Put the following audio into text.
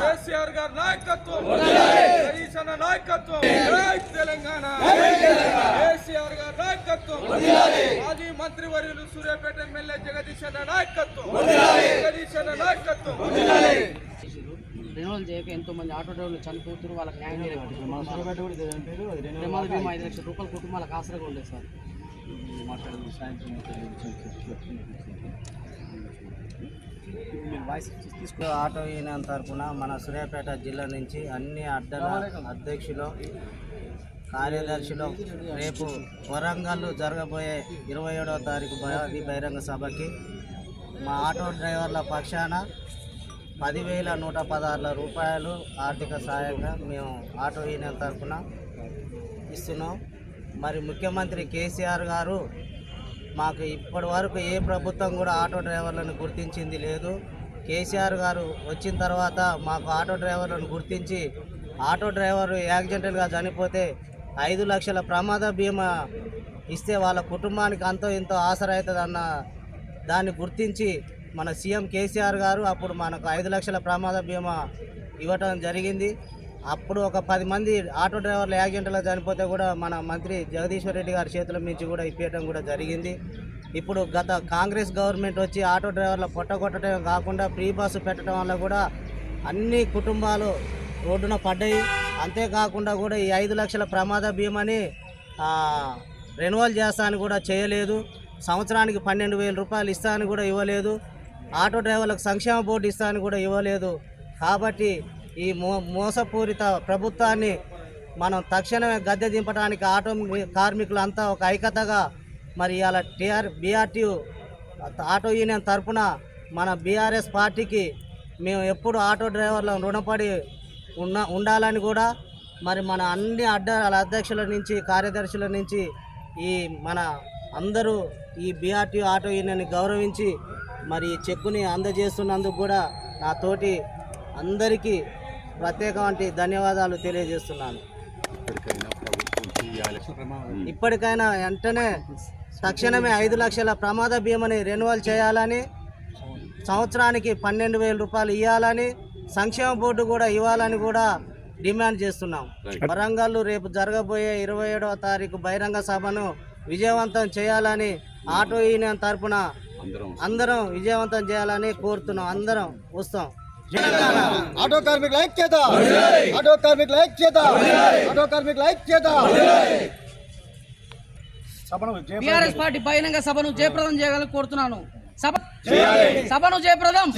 కేసీఆర్ గారి నాయకత్వం. హరీశన్న నాయకత్వం. జై తెలంగాణ. కేసీఆర్ గారి నాయకత్వం. మాజీ మంత్రి వర్యులు సూర్యాపేట ఎమ్మెల్యే జగదీశ్ అన్న నాయకత్వం. జగదీశ్ అన్న నాయకత్వం. రెన్యువల్ చేయక ఎంతో మంది ఆటో డ్రైవర్లు చనిపోతున్నారు. వాళ్ళకి న్యాయం చేయలేదు ప్రమాద బీమా ఐదు లక్షల రూపాయల కుటుంబాలకు ఆసరాగా ఉండేది సార్. ఆటో యూనియన్ తరఫున మన సూర్యాపేట జిల్లా నుంచి అన్ని అడ్డల అధ్యక్షులు కార్యదర్శులు రేపు వరంగల్ జరగబోయే ఇరవై ఏడవ తారీఖు భారీ బహిరంగ సభకి మా ఆటో డ్రైవర్ల పక్షాన పదివేల నూట పదహారుల రూపాయలు ఆర్థిక సాయంగా మేము ఆటో యూనియన్ తరఫున ఇస్తున్నాం. మరి ముఖ్యమంత్రి కేసీఆర్ గారు మాకు ఇప్పటి వరకు ఏ ప్రభుత్వం కూడా ఆటో డ్రైవర్లను గుర్తించింది లేదు. కేసీఆర్ గారు వచ్చిన తర్వాత మాకు ఆటో డ్రైవర్లను గుర్తించి ఆటో డ్రైవర్ యాక్సిడెంటల్గా చనిపోతే ఐదు లక్షల ప్రమాద బీమా ఇస్తే వాళ్ళ కుటుంబానికి అంతో ఇంతో ఆసరా అవుతుంది అన్న దాన్ని గుర్తించి మన సీఎం కేసీఆర్ గారు అప్పుడు మనకు ఐదు లక్షల ప్రమాద బీమా ఇవ్వటం జరిగింది. అప్పుడు ఒక పది మంది ఆటో డ్రైవర్లు యాక్సిడెంట్లో చనిపోతే కూడా మన మంత్రి జగదీశ్వర్ రెడ్డి గారి చేతుల నుంచి కూడా ఇప్పించడం కూడా జరిగింది. ఇప్పుడు గత కాంగ్రెస్ గవర్నమెంట్ వచ్చి ఆటో డ్రైవర్ల పొట్టగొట్టడం కాకుండా ఫ్రీ బస్సు పెట్టడం వల్ల కూడా అన్ని కుటుంబాలు రోడ్డున పడ్డాయి. అంతేకాకుండా కూడా ఈ ఐదు లక్షల ప్రమాద బీమాని రెన్యువల్ చేస్తానని కూడా చేయలేదు. సంవత్సరానికి పన్నెండు వేల రూపాయలు ఇస్తానని కూడా ఇవ్వలేదు. ఆటో డ్రైవర్లకు సంక్షేమ బోర్డు ఇస్తానని కూడా ఇవ్వలేదు. కాబట్టి ఈ మో మోసపూరిత ప్రభుత్వాన్ని మనం తక్షణమే గద్దె దింపడానికి ఆటో కార్మికులంతా ఒక ఐక్యతగా మరి ఇలా టీఆర్ బీఆర్టీ ఆటో యూనియన్ తరపున మన బీఆర్ఎస్ పార్టీకి మేము ఎప్పుడు ఆటో డ్రైవర్లను రుణపడి ఉన్న ఉండాలని కూడా మరి మన అన్ని అడ్డ అధ్యక్షుల నుంచి కార్యదర్శుల నుంచి ఈ మన అందరూ ఈ బీఆర్టీ ఆటో యూనియన్ని గౌరవించి మరి ఈ చెక్కుని అందజేస్తున్నందుకు కూడా నా తోటి అందరికీ ప్రత్యేకమైన ధన్యవాదాలు తెలియజేస్తున్నాను. ఇప్పటికైనా వెంటనే తక్షణమే ఐదు లక్షల ప్రమాద బీమాని రెన్యువల్ చేయాలని సంవత్సరానికి పన్నెండు వేల రూపాయలు ఇవ్వాలని సంక్షేమ బోర్డు కూడా ఇవ్వాలని కూడా డిమాండ్ చేస్తున్నాం. వరంగల్ రేపు జరగబోయే ఇరవై ఏడవ తారీఖు బహిరంగ సభను విజయవంతం చేయాలని ఆటో యూనియన్ తరపున అందరం విజయవంతం చేయాలని కోరుతున్నాం. అందరం వస్తాం. ఆటో కార్మికుల ఐక్యత ఆటో కార్మికుల ఐక్యత ఆటో కార్మికుల ఐక్యత టీఆర్ఎస్ పార్టీ బహిరంగ సభను జయప్రదం చేయాలని కోరుతున్నాను. సభ సభను జయప్రదం.